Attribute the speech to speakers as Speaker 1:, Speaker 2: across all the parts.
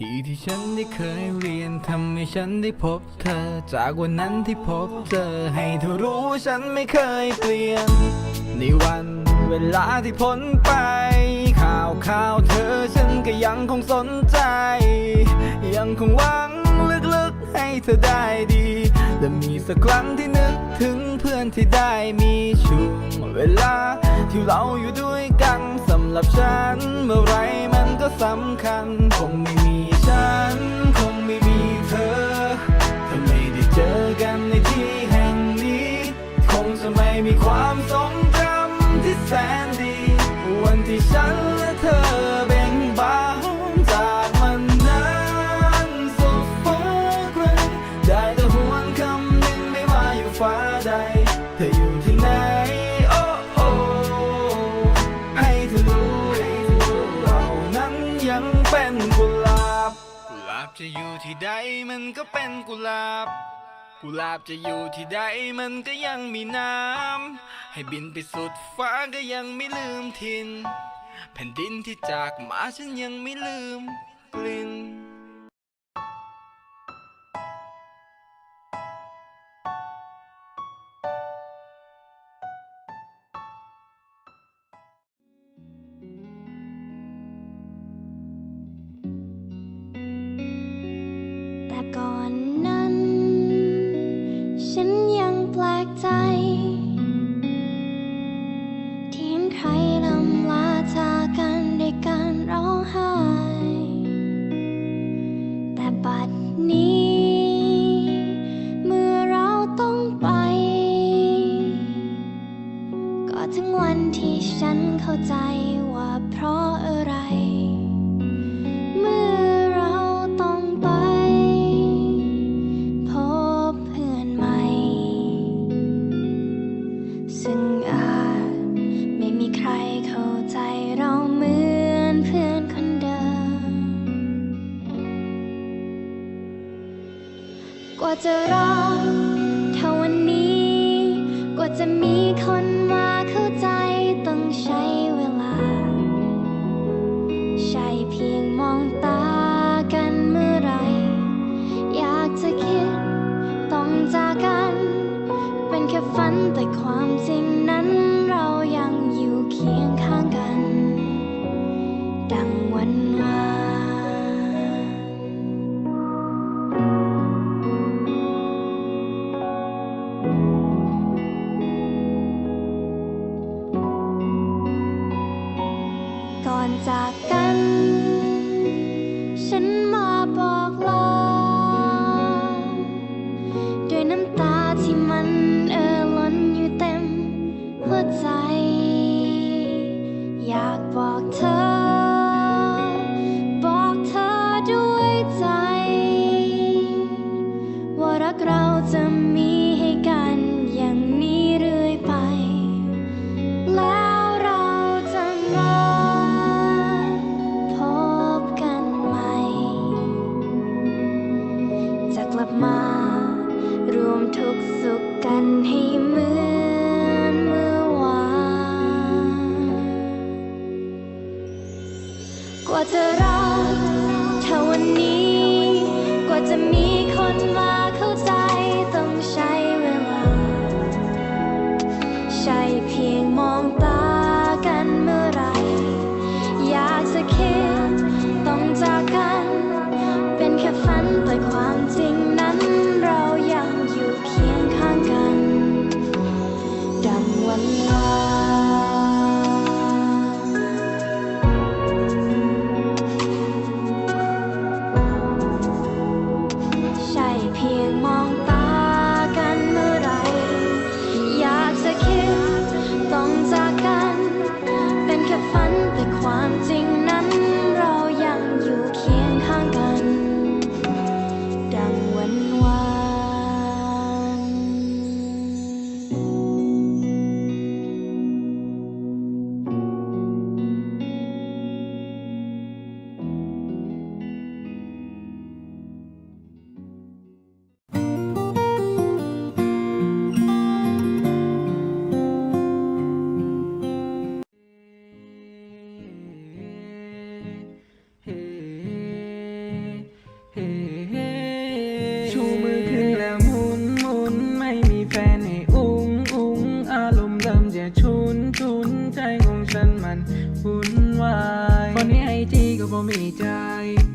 Speaker 1: ที่ที่ฉันได้เคยเรียนทำให้ฉันได้พบเธอ จากวันนั้นที่พบเจอให้เธอรู้ฉันไม่เคยเปลี่ยน ในวันเวลาที่พ้นไป ข่าวข่าวเธอฉันก็ยังคงสนใจ ยังคงหวังลึกๆให้เธอได้ดี และมีสักครั้งที่นึกถึงเพื่อนที่ได้มีช่วงเวลา ที่เราอยู่ด้วยกันสำหรับฉัน เมื่อไรมันก็สำคัญ คงไม่มีฉัน คงไม่มีเธอถ้าไม่ได้เจอกันในที่แห่งนี้ คงจะไม่มีความทรง มันก็เป็นกุหลาบ กุหลาบจะอยู่ที่ใดมันก็ยังมีน้ำ ให้บินไปสุดฟ้าก็ยังไม่ลืมทิน แผ่นดินที่จากมาฉันยังไม่ลืมกลิ่น
Speaker 2: ใจว่าเพราะอะไร เมื่อเราต้องไป พบเพื่อนใหม่ ซึ่งอาจไม่มีใครเข้าใจเราเหมือนเพื่อนคนเดิม กว่าจะรอเท่าวันนี้ กว่าจะมีคน ความจริง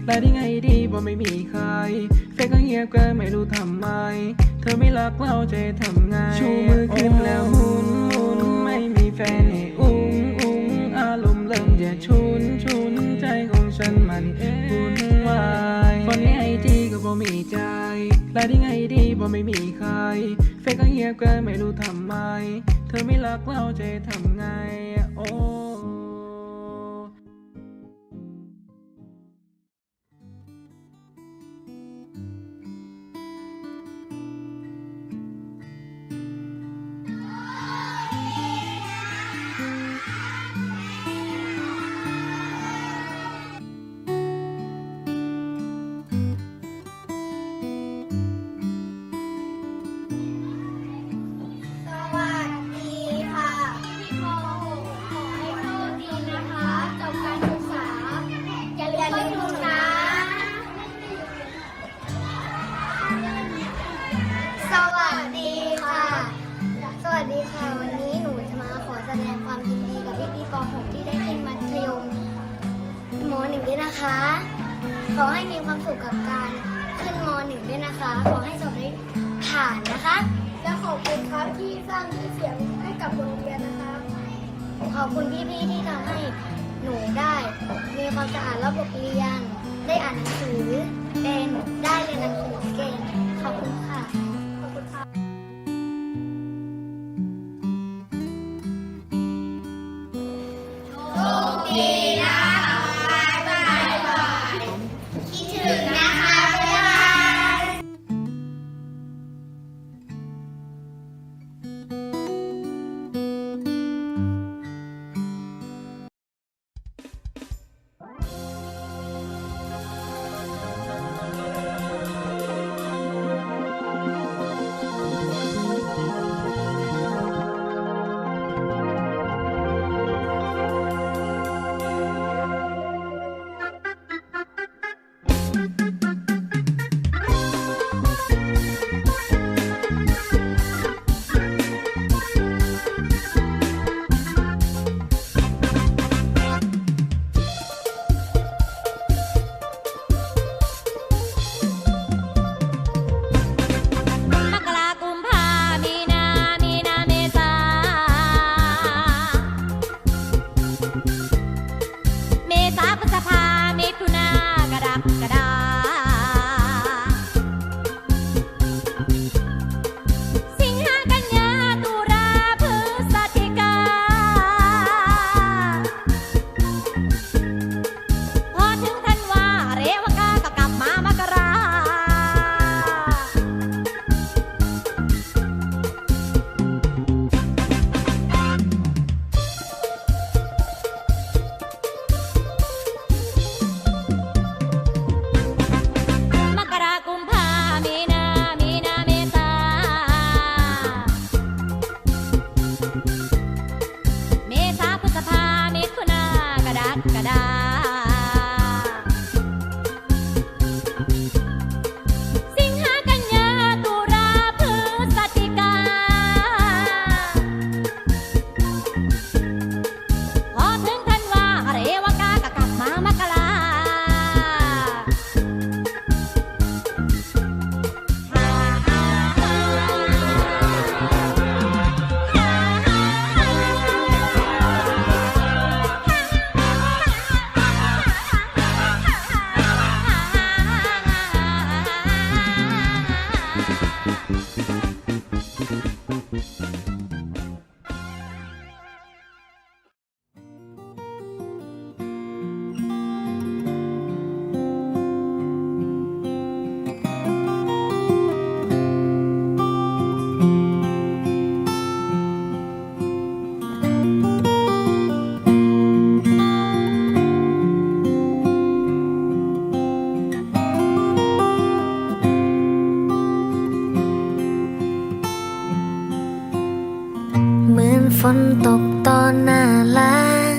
Speaker 2: ไลน์ที่ไงดี
Speaker 3: บ่ไม่มีใครเฟซก็เงียบเกินไม่รู้ทำไม เธอไม่รักเราจะทำไง ชูมือขึ้นแล้วหมุนหมุนไม่มีแฟนให้อุ้งอุ้งอารมณ์เริ่มจะชุนชุนใจของฉันมันวุ่นวายคนนี้ไอจีก็บ่มีใจไลน์ที่ไงดีบ่ไม่มีใคร เฟซก็เงียบเกินไม่รู้ทำไม เธอไม่รักเราจะทำไงโอ้้
Speaker 4: วยนะคะ ขอให้มีความสุขกับการขึ้นม .1 ด้วยนะคะ ขอให้สอบได้ผ่านนะคะ และขอบคุณครับที่สร้างชื่อเสียงให้กับโรงเรียนนะครับขอบคุณพี่ๆที่ทำให้หนูได้ มีความสะอาดระบบเรียน ได้อ่านหนังสือเป็นได้เรียนหนังสือเก่งขอบคุณค่ะ
Speaker 5: มากระดา ตอนหน้าล้ง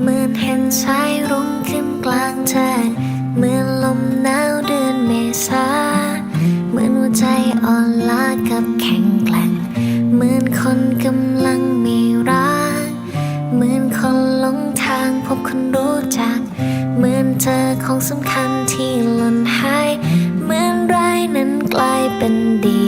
Speaker 5: เห
Speaker 4: มือนเห็นสายรุ่งขึ้นกลางแจ้งเหมือนลมหนาวเดือนเมษาเหมือนหัวใจอ่อนล้ากับแข็งแกร่งเหมือนคนกำลังมีรักเหมือนคนหลงทา
Speaker 6: งพบคนรู้จัก เหมือนเจอของสำคัญที่หล่นหาย เหมือนร้ายนั้นกลายเป็นดี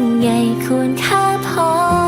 Speaker 6: งใหญ่ควรค่าพอ